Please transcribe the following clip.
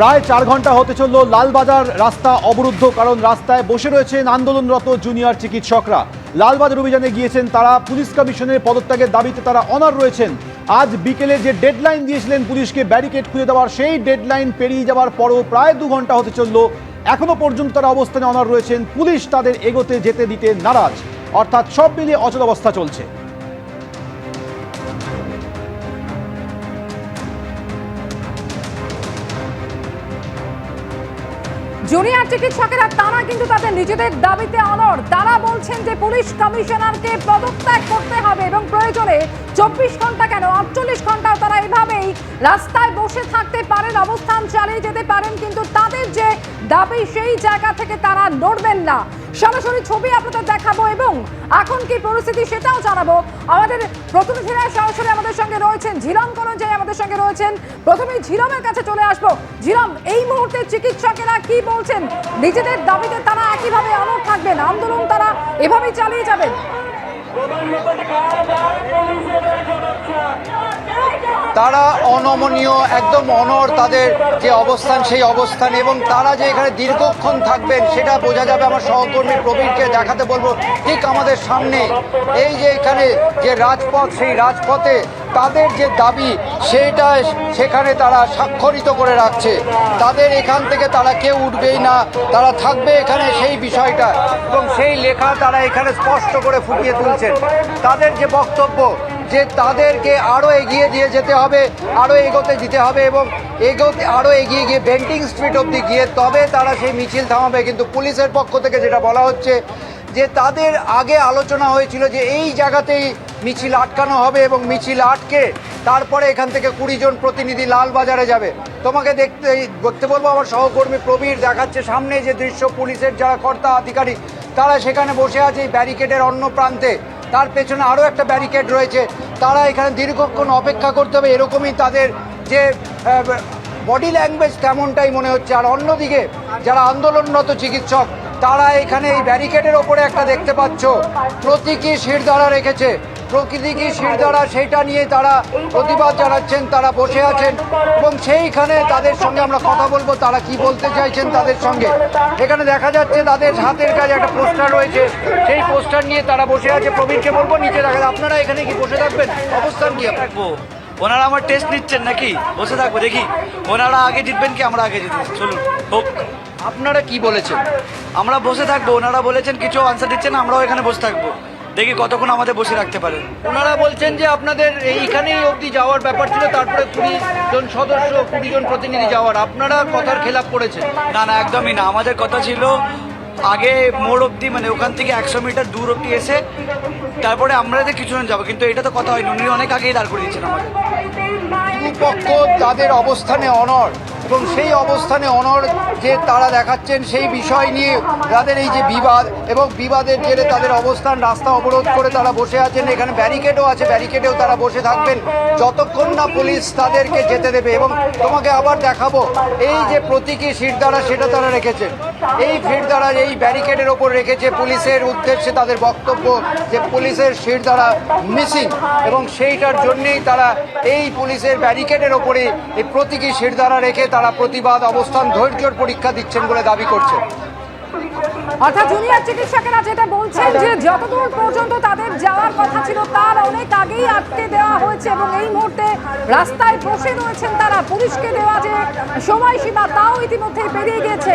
প্রায় চার ঘণ্টা হতে চলল লালবাজার রাস্তা অবরুদ্ধ, কারণ রাস্তায় বসে রয়েছেন আন্দোলনরত জুনিয়র চিকিৎসকরা। লালবাজার অভিযানে গিয়েছেন তারা, পুলিশ কমিশনের পদত্যাগের দাবিতে তারা অনার রয়েছেন। আজ বিকেলে যে ডেডলাইন দিয়েছিলেন পুলিশকে ব্যারিকেড খুলে দেওয়ার, সেই ডেডলাইন পেরিয়ে যাওয়ার পরও প্রায় দু ঘণ্টা হতে চলল। এখনও পর্যন্ত তারা অবস্থানে অনার রয়েছেন, পুলিশ তাদের এগোতে যেতে দিতে নারাজ। অর্থাৎ সব মিলিয়ে অচল অবস্থা চলছে। জুনিয়র চিকিৎসকেরা তারা কিন্তু তাদের নিজেদের দাবিতে অনর তারা বলছেন যে পুলিশ কমিশনারকে পদত্যাগ করতে হবে এবং প্রয়োজনে চব্বিশ ঘণ্টা কেন? আটচল্লিশ ঘন্টাও তারা এভাবেই রাস্তায় বসে থাকতে পারেন, অবস্থান চালিয়ে যেতে পারেন, কিন্তু তাদের যে দাবি, সেই জায়গা থেকে তারা নড়বেন না। সরাসরি ছবি আপনাদের দেখাবো এবং এখন কি পরিস্থিতি সেটাও জানাব। আমাদের প্রতিনিধিরা সরাসরি আমাদের সঙ্গে রয়েছেন, ঝিলম কলঞ্জাই আমাদের সঙ্গে রয়েছেন। প্রথমে ঝিলমের কাছে চলে আসব। ঝিলম, এই মুহূর্তে চিকিৎসকেরা কি বলছেন? নিজেদের দাবিতে তারা একইভাবে অনড় থাকবেন, আন্দোলন তারা এভাবেই চালিয়ে যাবেন। তারা অনমনীয়, একদম অনর তাদের যে অবস্থান, সেই অবস্থান, এবং তারা যে এখানে দীর্ঘক্ষণ থাকবেন, সেটা বোঝা যাবে আমার সহকর্মী প্রবীণকে দেখাতে বলব, ঠিক আমাদের সামনে। এই যে এখানে যে রাজপথ, সেই রাজপথে তাদের যে দাবি, সেটা সেখানে তারা স্বাক্ষরিত করে রাখছে। তাদের এখান থেকে তারা কেউ উঠবেই না, তারা থাকবে এখানে সেই বিষয়টা, এবং সেই লেখা তারা এখানে স্পষ্ট করে ফুটিয়ে তুলছেন। তাদের যে বক্তব্য যে তাদেরকে আরও এগিয়ে দিয়ে যেতে হবে আরও এগোতে দিতে হবে এবং এগোতে আরও এগিয়ে গিয়ে বেন্টিং স্ট্রিট অবধি গিয়ে তবে তারা সেই মিছিল থামাবে। কিন্তু পুলিশের পক্ষ থেকে যেটা বলা হচ্ছে যে তাদের আগে আলোচনা হয়েছিল যে এই জায়গাতেই মিছিল আটকানো হবে এবং মিছিল আটকে তারপরে এখান থেকে কুড়ি জন প্রতিনিধি লালবাজারে যাবে। তোমাকে দেখতে দেখতে বলব, আমার সহকর্মী প্রবীর দেখাচ্ছে সামনে যে দৃশ্য, পুলিশের যারা কর্তা আধিকারিক, তারা সেখানে বসে আছে এই ব্যারিকেডের অন্য প্রান্তে। তার পেছনে আরও একটা ব্যারিকেড রয়েছে। তারা এখানে দীর্ঘক্ষণ অপেক্ষা করতে হবে, এরকমই তাদের যে বডি ল্যাঙ্গুয়েজ তেমনটাই মনে হচ্ছে। আর অন্যদিকে যারা আন্দোলনরত চিকিৎসক তারা এখানে এই ব্যারিকেডের ওপরে একটা দেখতে পাচ্ছ। প্রতীকী শিরদাঁড়া রেখেছে। প্রকৃতিকি শিরদাঁড়া, সেইটা নিয়ে তারা প্রতিবাদ জানাচ্ছেন, তারা বসে আছেন এবং সেইখানে তাদের সঙ্গে আমরা কথা বলব, তারা কি বলতে চাইছেন তাদের সঙ্গে। এখানে দেখা যাচ্ছে তাদের হাতের কাছে একটা পোস্টার রয়েছে। সেই পোস্টার নিয়ে তারা বসে আছে। প্রবীরকে বলব, নিচে দেখা আপনারা এখানে কি বসে থাকবেন? অবস্থান কি থাকব। ওনারা আমার টেস্ট নিচ্ছেন নাকি? বসে থাকব, দেখি। ওনারা আগে জিতবেন কি, আমরা আগে জিতবো? চলুন, হোক। আপনারা কি বলেছেন? আমরা বসে থাকব, ওনারা বলেছেন কিছু আনসার দিচ্ছেন, আমরাও এখানে বসে থাকব। দেখি কতক্ষণ আমাদের বসে রাখতে পারে ওনারা বলছেন যে আপনাদের এইখানেই অবধি যাওয়ার ব্যাপার ছিল, তারপরে কুড়ি জন সদস্য, কুড়ি জন প্রতিনিধি যাওয়ার। আপনারা কথার খেলাপ করেছেন? না না, একদমই না। আমাদের কথা ছিল আগে মোড় অব্দি মানে ওখান থেকে একশো মিটার দূর অব্দি এসে তারপরে আমরা যে কিছুজন যাব, কিন্তু এটা তো কথা হয়নি। উনি অনেক আগেই দাঁড় করে দিচ্ছেন আমাদের দুপক্ষ তাদের অবস্থানে অনর এবং সেই অবস্থানে অনর যে তারা দেখাচ্ছেন সেই বিষয় নিয়ে তাদের এই যে বিবাদ এবং বিবাদের জেরে তাদের অবস্থান রাস্তা অবরোধ করে তারা বসে আছেন। এখানে ব্যারিকেডও আছে, ব্যারিকেডেও তারা বসে থাকবেন। যতক্ষণ না পুলিশ তাদেরকে যেতে দেবে এবং তোমাকে আবার দেখাবো, এই যে প্রতীকী শিরদাঁড়া সেটা তারা রেখেছেন এই শিরদাঁড়া এই ব্যারিকেডের ওপর রেখেছে পুলিশের উদ্দেশ্যে তাদের বক্তব্য যে পুলিশের শিরদাঁড়া মিসিং এবং সেইটার জন্যেই তারা এই পুলিশের ব্যারিকেডের ওপরে এই প্রতীকী শিরদাঁড়া রেখে তারা প্রতিবাদ, অবস্থান, ধৈর্যর পরীক্ষা দিচ্ছেন বলে দাবি করছে অর্থাৎ জুনিয়র চিকিৎসকেরা যেটা বলছেন যে যতদূর পর্যন্ত তাদের যাওয়ার কথা ছিল, তার অনেক আগেই আটকে দেওয়া হয়েছে এবং এই মুহূর্তে রাস্তায় বসে রয়েছেন তারা। পুলিশকে দেওয়া যে সময়সীমা, তাও ইতিমধ্যেই পেরিয়ে গেছে